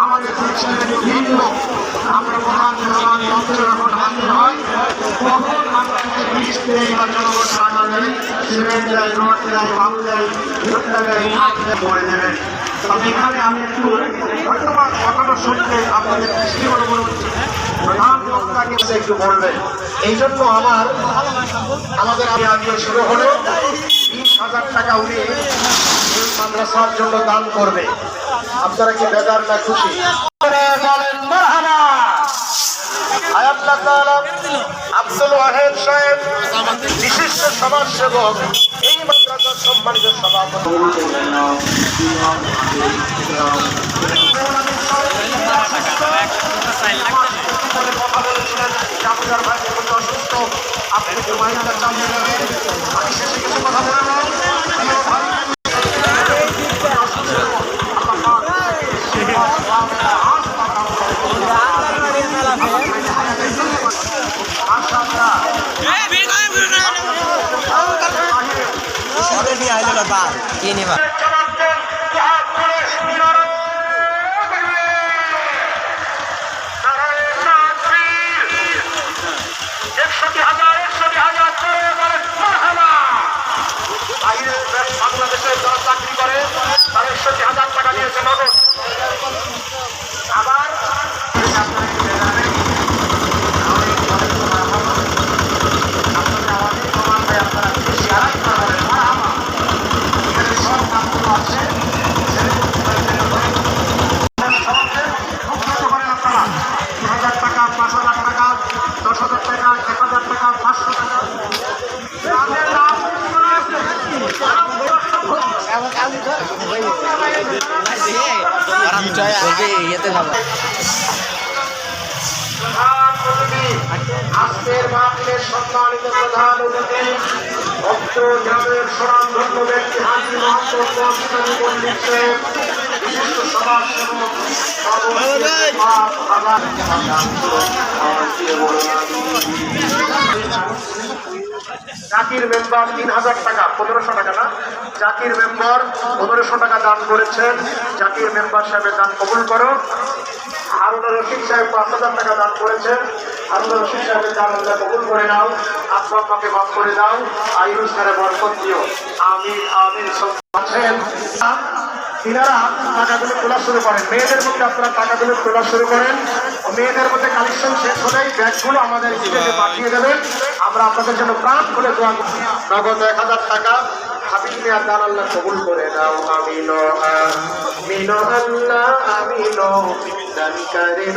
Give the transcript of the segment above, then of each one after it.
আমাদের দেশের বিভিন্ন আমরা প্রধান জনগণ মঞ্চ যখন হাজির হয় তখন দেয় টাকা দেয় সিমেন্ট দেয় ভুট্টা দেবেন তবে এখানে আমি একটু বর্তমান কথাটা শুনতে আপনাদের দৃষ্টি অনুভব প্রধান বক্তাকে একটু বলবেন এই জন্য আমার আমাদের আমি আজকে শুরু হলো। বিশ হাজার টাকা উনি মাদ্রাসার জন্য দান করবে। আপনারা কি বেদার না খুশি? আব্দুল ওয়াহেদ সাহেব, বিশিষ্ট সমাজসেবক, এই মাদ্রাসার সম্মানিত সভাপতি। আপনি কিছু কথা বলব। নিয়ে আইলো বা কে নিবা আজকের মাহফিলের সম্মানিত প্রধান অতিথি ভক্ত গ্রামের স্বনামধন্য ব্যক্তি হাজি মোহাম্মদ মহসিন পণ্ডিত সাহেব, বিশিষ্ট সমাজসেবক জাকির মেম্বার তিন হাজার টাকা, পনেরোশো টাকা না? জাকির মেম্বার পনেরোশো টাকা দান করেছেন। জাকির মেম্বার সাহেবের দান কবুল করো। হারুন রশিদ সাহেব পাঁচ হাজার টাকা দান করেছেন। হারুন রশিদ সাহেবের দান আল্লাহ কবুল করে নাও। আত্মা আত্মাকে মাফ করে দাও। আয়ুষ সাহেব বরকত দিও। আমি আমি সব আছেন। তিনারা টাকাগুলো তোলা শুরু করেন। মেয়েদের মধ্যে আপনারা টাকাগুলো তোলা শুরু করেন। মেয়েদের মধ্যে কালেকশন শেষ হলেই ব্যাগগুলো আমাদের স্টেজে পাঠিয়ে দেবেন। আমরা আপনাদের জন্য প্রাণ করে দোয়া করছি নগদ এক হাজার টাকা। হাবিব মিয়ার দান কবুল করে নাও আমিন আমিন। আল্লাহ, আমিন দানকারীর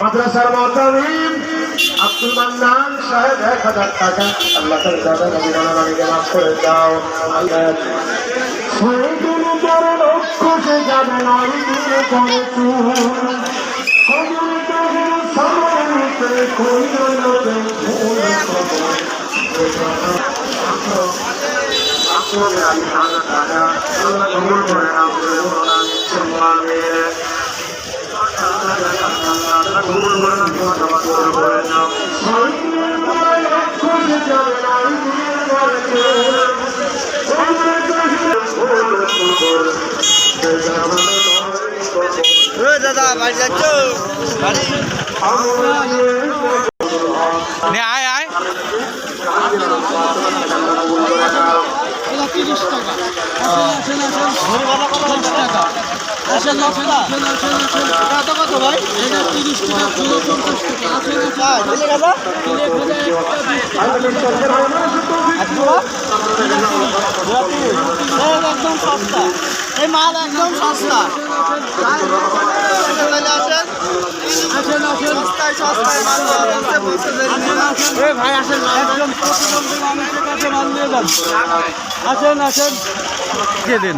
মাদ্রাসার মতামিম আব্দুল মান্নান সাহেব এক হাজার টাকা। আল্লাহ তার দাদা নবী নানাকে মাফ করে দাও। আল্লাহ সেদিন তোর লক্ষ্য যে যাবে করে দাদা বাড়ি যাচ্ছ? বাড়ি? আয় আয়। সস্তায় মাল পাওয়া যাচ্ছে বলতে এ ভাই আসেন একজন প্রতিবন্ধী মানুষের কাছে মাল নিয়ে যান। আসেন আসেন। দিয়ে দিন।